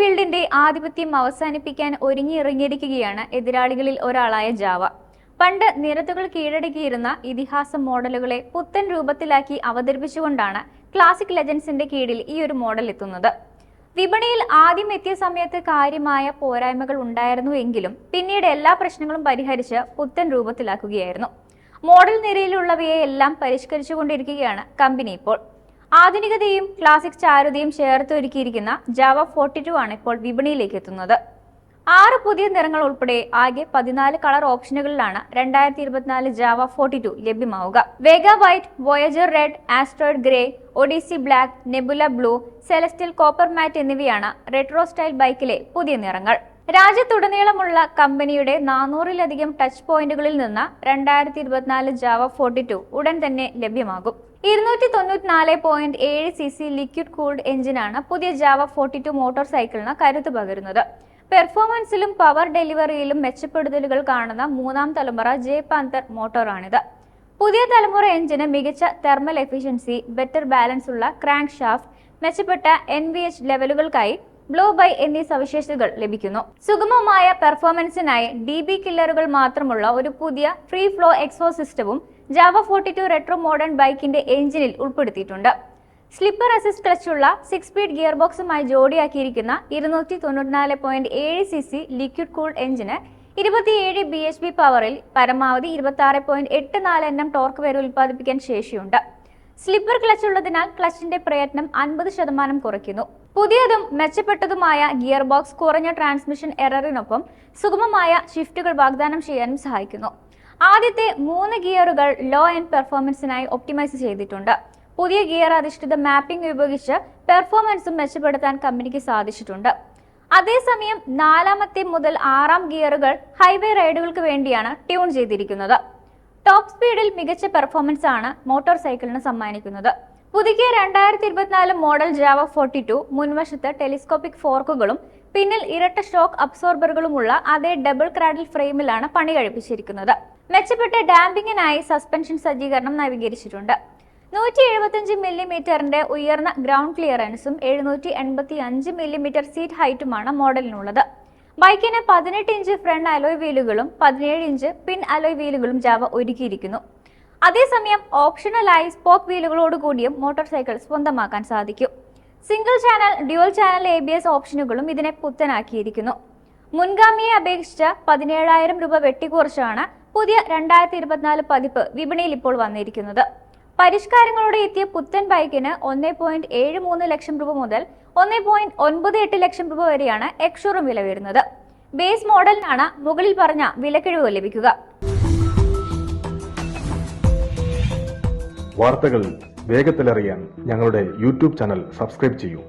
ഫീൽഡിന്റെ ആധിപത്യം അവസാനിപ്പിക്കാൻ ഒരുങ്ങിയിറങ്ങിയിരിക്കുകയാണ് എതിരാളികളിൽ ഒരാളായ ജാവ. പണ്ട് നിരത്തുകൾ കീഴടക്കിയിരുന്ന ഇതിഹാസ മോഡലുകളെ പുത്തൻ രൂപത്തിലാക്കി അവതരിപ്പിച്ചുകൊണ്ടാണ് ക്ലാസിക് ലെജൻസിന്റെ കീഴിൽ ഈ ഒരു മോഡൽ എത്തുന്നത്. വിപണിയിൽ ആദ്യം എത്തിയ സമയത്ത് കാര്യമായ പോരായ്മകൾ ഉണ്ടായിരുന്നു എങ്കിലും പിന്നീട് എല്ലാ പ്രശ്നങ്ങളും പരിഹരിച്ച് പുത്തൻ രൂപത്തിലാക്കുകയായിരുന്നു. മോഡൽ നിരയിലുള്ളവയെ എല്ലാം പരിഷ്കരിച്ചുകൊണ്ടിരിക്കുകയാണ് കമ്പനി ഇപ്പോൾ. ആധുനികതയും ക്ലാസിക് ചാരുതയും ചേർത്ത് ഒരുക്കിയിരിക്കുന്ന ജാവ ഫോർട്ടി ടു ആണ് ഇപ്പോൾ വിപണിയിലേക്ക് എത്തുന്നത്. ആറ് പുതിയ നിറങ്ങൾ ഉൾപ്പെടെ ആകെ പതിനാല് കളർ ഓപ്ഷനുകളിലാണ് രണ്ടായിരത്തി ഇരുപത്തിനാല് Java forty two ലഭ്യമാവുക. Vega white voyager red asteroid grey odyssey black nebula blue സെലസ്റ്റിൽ copper matte എന്നിവയാണ് റെട്രോ സ്റ്റൈൽ ബൈക്കിലെ പുതിയ നിറങ്ങൾ. രാജ്യത്തുടനീളമുള്ള കമ്പനിയുടെ നാനൂറിലധികം ടച്ച് പോയിന്റുകളിൽ നിന്ന് രണ്ടായിരത്തി ഇരുപത്തിനാല് ജാവ ഫോർട്ടി ടു ഉടൻ തന്നെ ലഭ്യമാകും. ഇരുന്നൂറ്റി തൊണ്ണൂറ്റിനാല് പോയിന്റ് ഏഴ് സി സി ലിക്വിഡ് കൂൾഡ് എഞ്ചിനാണ് പുതിയ ജാവ ഫോർട്ടി ടു മോട്ടോർ സൈക്കിളിന് കരുത്ത് പകരുന്നത്. പെർഫോമൻസിലും പവർ ഡെലിവറിയിലും മെച്ചപ്പെടുത്തലുകൾ കാണുന്ന മൂന്നാം തലമുറ ജെ പാന്തർ മോട്ടോറാണിത്. പുതിയ തലമുറ എഞ്ചിന് മികച്ച തെർമൽ എഫിഷ്യൻസി ബെറ്റർ ബാലൻസ് ഉള്ള ക്രാങ്ക് ഷാഫ്റ്റ് മെച്ചപ്പെട്ട എൻ വി എച്ച് ലെവലുകൾക്കായി ബ്ലോ ബൈ എന്നീ സവിശേഷതകൾ ലഭിക്കുന്നു. സുഗമമായ പെർഫോമൻസിനായി ഡി ബി കില്ലറുകൾ മാത്രമുള്ള ഒരു പുതിയ ഫ്രീ ഫ്ലോ എക്സോ സിസ്റ്റവും Jawa forty two retro modern ബൈക്കിന്റെ എഞ്ചിനിൽ ഉൾപ്പെടുത്തിയിട്ടുണ്ട്. സ്ലിപ്പർ അസിസ്റ്റ് ക്ലച്ചുള്ള സിക്സ് സ്പീഡ് ഗിയർ ബോക്സുമായി ജോഡിയാക്കിയിരിക്കുന്ന ഇരുന്നൂറ്റി തൊണ്ണൂറ്റിനാല് പോയിന്റ് ഏഴ് സി സി ലിക്വിഡ് കൂൾ എഞ്ചിന് ഇരുപത്തിയേഴ് ബി എച്ച് പി പവറിൽ പരമാവധി ഇരുപത്തി ആറ് പോയിന്റ് എട്ട് നാല് എണ്ണം ടോർക്ക് വരെ ഉൽപ്പാദിപ്പിക്കാൻ ശേഷിയുണ്ട്. സ്ലിപ്പർ ക്ലച്ച് ഉള്ളതിനാൽ ക്ലച്ചിന്റെ പ്രയത്നം അൻപത് ശതമാനം കുറയ്ക്കുന്നു. പുതിയതും മെച്ചപ്പെട്ടതുമായ ഗിയർ ബോക്സ് കുറഞ്ഞ ട്രാൻസ്മിഷൻ എററിനൊപ്പം സുഗമമായ ഷിഫ്റ്റുകൾ വാഗ്ദാനം ചെയ്യാനും സഹായിക്കുന്നു. ആദ്യത്തെ മൂന്ന് ഗിയറുകൾ ലോ എൻഡ് പെർഫോമൻസിനായി ഒപ്റ്റിമൈസ് ചെയ്തിട്ടുണ്ട്. പുതിയ ഗിയർ അധിഷ്ഠിത മാപ്പിംഗ് ഉപയോഗിച്ച് പെർഫോമൻസും മെച്ചപ്പെടുത്താൻ കമ്പനിക്ക് സാധിച്ചിട്ടുണ്ട്. അതേസമയം നാലാമത്തെ മുതൽ ആറാം ഗിയറുകൾ ഹൈവേ റൈഡുകൾക്ക് വേണ്ടിയാണ് ട്യൂൺ ചെയ്തിരിക്കുന്നത്. ടോപ്പ് സ്പീഡിൽ മികച്ച പെർഫോമൻസ് ആണ് മോട്ടോർ സൈക്കിളിന് സമ്മാനിക്കുന്നത്. പുതുക്കിയ രണ്ടായിരത്തി ഇരുപത്തിനാല് മോഡൽ ജാവ ഫോർട്ടി ടു മുൻവശത്ത് ടെലിസ്കോപ്പിക് ഫോർക്കുകളും പിന്നിൽ ഇരട്ട ഷോക്ക് അബ്സോർബറുകളുമുള്ള അതേ ഡബിൾ ക്രാഡിൽ ഫ്രെയിമിലാണ് പണി കഴിപ്പിച്ചിരിക്കുന്നത്. മെച്ചപ്പെട്ട ഡാമ്പിങ്ങിനായി സസ്പെൻഷൻ സജ്ജീകരണം നവീകരിച്ചിട്ടുണ്ട്. നൂറ്റി എഴുപത്തിയഞ്ച് മില്ലിമീറ്ററിന്റെ ഉയർന്ന ഗ്രൗണ്ട് ക്ലിയറൻസും എഴുന്നൂറ്റി എൺപത്തി അഞ്ച് മില്ലിമീറ്റർ സീറ്റ് ഹൈറ്റുമാണ് മോഡലിനുള്ളത് ബൈക്കിന് പതിനെട്ട് ഇഞ്ച് ഫ്രണ്ട് അലോയ് വീലുകളും പതിനേഴ് ഇഞ്ച് പിൻ അലോയ് വീലുകളും ജാവ ഒരുക്കിയിരിക്കുന്നു. അതേസമയം ഓപ്ഷണലായി സ്പോക്ക് വീലുകളോട് കൂടിയും മോട്ടോർ സൈക്കിൾ സ്വന്തമാക്കാൻ സാധിക്കും. Single channel dual channel A B S ഓപ്ഷനുകളും ഇതിനെ പുത്തനാക്കിയിരിക്കുന്നു. മുൻഗാമിയെ അപേക്ഷിച്ച് പതിനേഴായിരം രൂപ വെട്ടിക്കുറച്ചാണ് പുതിയ രണ്ടായിരത്തി ഇരുപത്തിനാല് പതിപ്പ് വിപണിയിൽ ഇപ്പോൾ വന്നിരിക്കുന്നത്. പരിഷ്കാരങ്ങളോടെ എത്തിയ പുത്തൻ ബൈക്കിന് ഒന്നേ പോയിന്റ് ഏഴ് മൂന്ന് ലക്ഷം രൂപ മുതൽ ഒന്നേ പോയിന്റ് ഒൻപത് എട്ട് ലക്ഷം രൂപ വരെയാണ് എക്സ്ഷോറും വില വരുന്നത് ബേസ് മോഡലിനാണ് മുകളിൽ പറഞ്ഞ വിലക്കിഴിവ് ലഭിക്കുക. വാർത്തകൾ വേഗത്തിലറിയാൻ ഞങ്ങളുടെ യൂട്യൂബ് ചാനൽ സബ്സ്ക്രൈബ് ചെയ്യൂ.